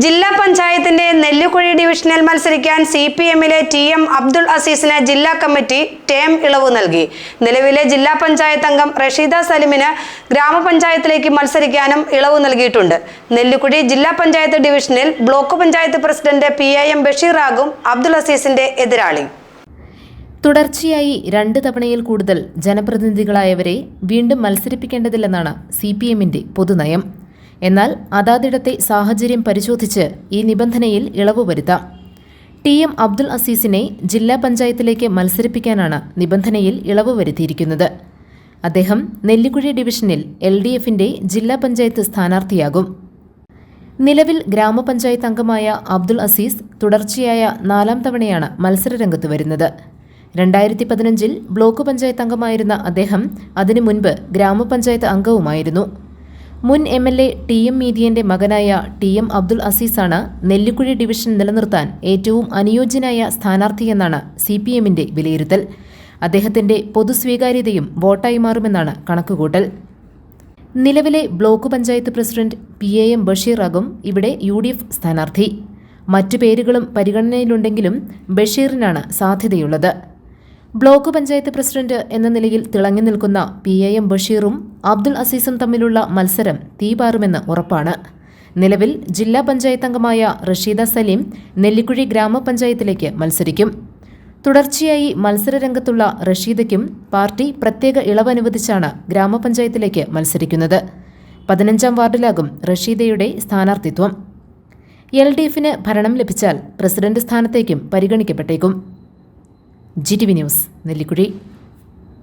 ജില്ലാ പഞ്ചായത്തിന്റെ നെല്ലിക്കുഴി ഡിവിഷനിൽ മത്സരിക്കാൻ സി പി എമ്മിലെ ടി എം അബ്ദുൾ അസീസിന് ജില്ലാ കമ്മിറ്റി ടേം ഇളവ് നൽകി. നിലവിലെ ജില്ലാ പഞ്ചായത്ത് അംഗം റഷീദ സലിമിന് ഗ്രാമപഞ്ചായത്തിലേക്ക് മത്സരിക്കാനും ഇളവ് നൽകിയിട്ടുണ്ട്. നെല്ലിക്കുഴി ജില്ലാ പഞ്ചായത്ത് ഡിവിഷനിൽ block panchayat president P I M ബഷീറാകും Abdul അസീസിന്റെ എതിരാളി. തുടർച്ചയായി രണ്ട് തവണയിൽ കൂടുതൽ ജനപ്രതിനിധികളായവരെ വീണ്ടും മത്സരിപ്പിക്കേണ്ടതില്ലെന്നാണ് സി പി എമ്മിന്റെ പൊതുനയം. എന്നാൽ അതാതിടത്തെ സാഹചര്യം പരിശോധിച്ച് ഈ നിബന്ധനയിൽ ഇളവ് വരുത്താം. ടി എം അബ്ദുൽ അസീസിനെ ജില്ലാ പഞ്ചായത്തിലേക്ക് മത്സരിപ്പിക്കാനാണ് നിബന്ധനയിൽ ഇളവ് വരുത്തിയിരിക്കുന്നത്. അദ്ദേഹം നെല്ലിക്കുഴി ഡിവിഷനിൽ എൽ ഡി എഫിന്റെ ജില്ലാ പഞ്ചായത്ത് സ്ഥാനാർത്ഥിയാകും. നിലവിൽ ഗ്രാമപഞ്ചായത്ത് അംഗമായ അബ്ദുൽ അസീസ് തുടർച്ചയായ നാലാം തവണയാണ് മത്സരരംഗത്ത് വരുന്നത്. രണ്ടായിരത്തി പതിനഞ്ചിൽ ബ്ലോക്ക് പഞ്ചായത്ത് അംഗമായിരുന്ന അദ്ദേഹം അതിനു മുൻപ് ഗ്രാമപഞ്ചായത്ത് അംഗവുമായിരുന്നു. മുൻ M L A T M മീതിയന്റെ മകനായ ടി എം അബ്ദുൾ അസീസാണ് നെല്ലിക്കുഴി ഡിവിഷൻ നിലനിർത്താൻ ഏറ്റവും അനുയോജ്യനായ സ്ഥാനാർത്ഥിയെന്നാണ് സി പി എമ്മിന്റെ വിലയിരുത്തൽ. അദ്ദേഹത്തിന്റെ പൊതുസ്വീകാര്യതയും വോട്ടായി മാറുമെന്നാണ് കണക്കുകൂട്ടൽ. നിലവിലെ block panchayat president P A M ബഷീറാകും ഇവിടെ യു ഡി എഫ് സ്ഥാനാർത്ഥി. മറ്റു പേരുകളും പരിഗണനയിലുണ്ടെങ്കിലും ബഷീറിനാണ് സാധ്യതയുള്ളത്. ബ്ലോക്ക് പഞ്ചായത്ത് പ്രസിഡന്റ് എന്ന നിലയിൽ തിളങ്ങി നിൽക്കുന്ന പി എ എം ബഷീറും അബ്ദുൾ അസീസും തമ്മിലുള്ള മത്സരം തീപാറുമെന്ന് ഉറപ്പാണ്. നിലവിൽ ജില്ലാ പഞ്ചായത്ത് അംഗമായ റഷീദ സലീം നെല്ലിക്കുഴി ഗ്രാമപഞ്ചായത്തിലേക്ക് മത്സരിക്കും. തുടർച്ചയായി മത്സരരംഗത്തുള്ള റഷീദയ്ക്കും പാർട്ടി പ്രത്യേക ഇളവ് അനുവദിച്ചാണ് ഗ്രാമപഞ്ചായത്തിലേക്ക് മത്സരിക്കുന്നത്. പതിനഞ്ചാം വാർഡിലാകും റഷീദയുടെ സ്ഥാനാർത്ഥിത്വം. എൽ ഡി എഫിന് ഭരണം ലഭിച്ചാൽ പ്രസിഡന്റ് സ്ഥാനത്തേക്കും പരിഗണിക്കപ്പെട്ടേക്കും. G T V news Nellikkuzhi